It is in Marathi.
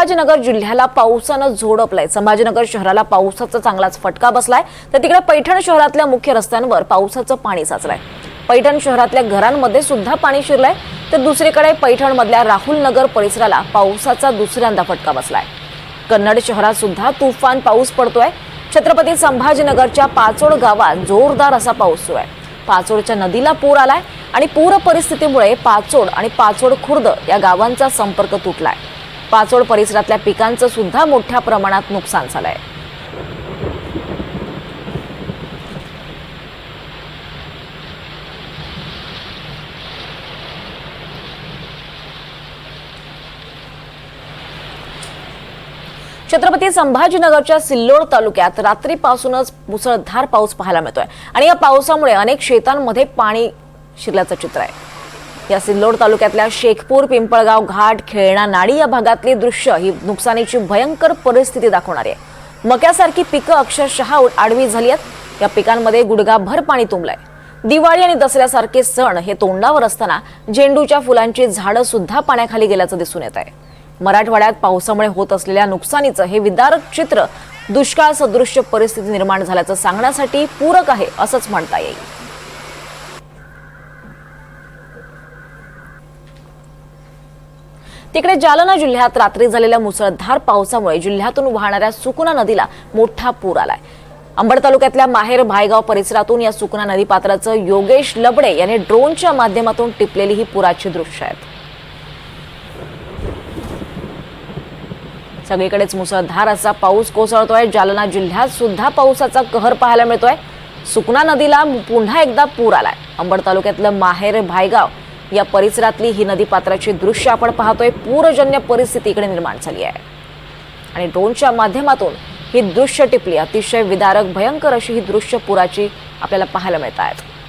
संभाजीनगर जिल्ह्याला पावसानं झोडपलंय. संभाजीनगर शहराला पावसाचा चांगलाच फटका बसलाय. तर तिकडे पैठण शहरातल्या मुख्य रस्त्यांवर पावसाचं पाणी साचलंय. पैठण शहरातल्या घरांमध्ये सुद्धा पाणी शिरलंय. तर दुसरीकडे पैठणमधल्या राहुल नगर परिसराला पावसाचा दुसऱ्यांदा फटका बसलाय. कन्नड शहरात सुद्धा तुफान पाऊस पडतोय. छत्रपती संभाजीनगरच्या पाचोड गावात जोरदार असा पाऊस सुरू आहे. पाचोडच्या नदीला पूर आलाय आणि पूर परिस्थितीमुळे पाचोड आणि पाचोड खुर्द या गावांचा संपर्क तुटलाय. पाचोड परिसरातल्या पिकांचं सुद्धा मोठ्या प्रमाणात नुकसान झालंय. छत्रपती संभाजीनगरच्या सिल्लोड तालुक्यात रात्रीपासूनच मुसळधार पाऊस पाहायला मिळतोय. आणि या पावसामुळे अनेक शेतांमध्ये पाणी शिरल्याचं चित्र आहे. या सिल्लोड तालुक्यातल्या शेखपूर पिंपळगाव घाट खेळणा नाडी या भागातली दृश्य ही नुकसानीची भयंकर परिस्थिती दाखवणारी आहे. मक्यासारखी पिकं अक्षरशः आडवी झाली आहेत. या पिकांमध्ये गुडघाभर पाणी तुंबलंय. दिवाळी आणि दसऱ्यासारखे सण हे तोंडावर असताना झेंडूच्या फुलांची झाडं सुद्धा पाण्याखाली गेल्याचं दिसून येत आहे मराठवाड्यात पावसामुळे होत असलेल्या नुकसानीचं हे विदारक चित्र दुष्काळ सदृश्य परिस्थिती निर्माण झाल्याचं सांगण्यासाठी पूरक आहे असंच म्हणता येईल. तिकडे जालना जिल्ह्यात रात्री झालेल्या मुसळधार पावसामुळे जिल्ह्यातून वाहणाऱ्या सुकुना नदीला मोठा पूर आलाय. अंबड तालुक्यातल्या माहेर भायगाव परिसरातून या सुकुना नदीपात्राचं योगेश लबडे यांनी ड्रोनच्या माध्यमातून टिपलेली ही पुराची दृश्य आहेत. सगळीकडेच मुसळधार असा पाऊस कोसळतोय. जालना जिल्ह्यात सुद्धा पावसाचा कहर पाहायला मिळतोय. सुकना नदीला पुन्हा एकदा पूर आलाय. अंबड तालुक्यातलं माहेर भायगाव या परिसरातली ही नदी पात्राची दृश्य आपण पाहतोय. पूरजन्य परिस्थिती इकडे निर्माण झाली आहे. आणि ड्रोनच्या माध्यमातून ही दृश्य टिपली. अतिशय विदारक भयंकर अशी ही दृश्य पुराची आपल्याला पाहायला मिळत आहेत.